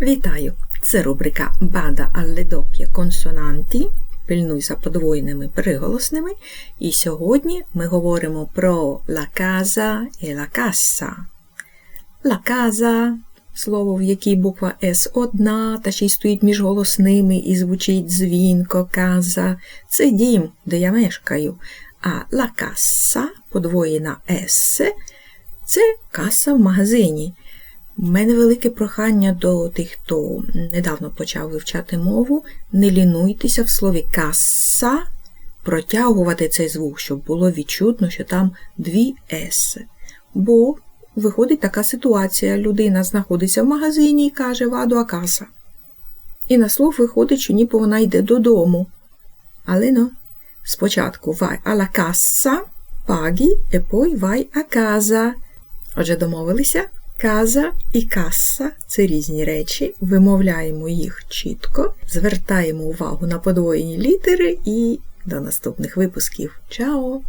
Вітаю! Це рубрика Бада alle doppie consonanti. Пильнуй за подвоєними приголосними. І сьогодні ми говоримо про la casa e la cassa. La casa – слово, в якій буква С одна, та ще й стоїть між голосними і звучить дзвінко, каза. Це дім, де я мешкаю. А la cassa, подвоєна С, це каса в магазині. У мене велике прохання до тих, хто недавно почав вивчати мову. Не лінуйтеся в слові каса, протягувати цей звук, щоб було відчутно, що там дві С. Бо виходить така ситуація: людина знаходиться в магазині і каже ваду а каса. І на слух виходить, що ніби вона йде додому. Але ну, спочатку cassa, paghi e poi vai a casa. Отже, домовилися? Каза і каса це різні речі, вимовляємо їх чітко, звертаємо увагу на подвоєні літери і до наступних випусків. Чао!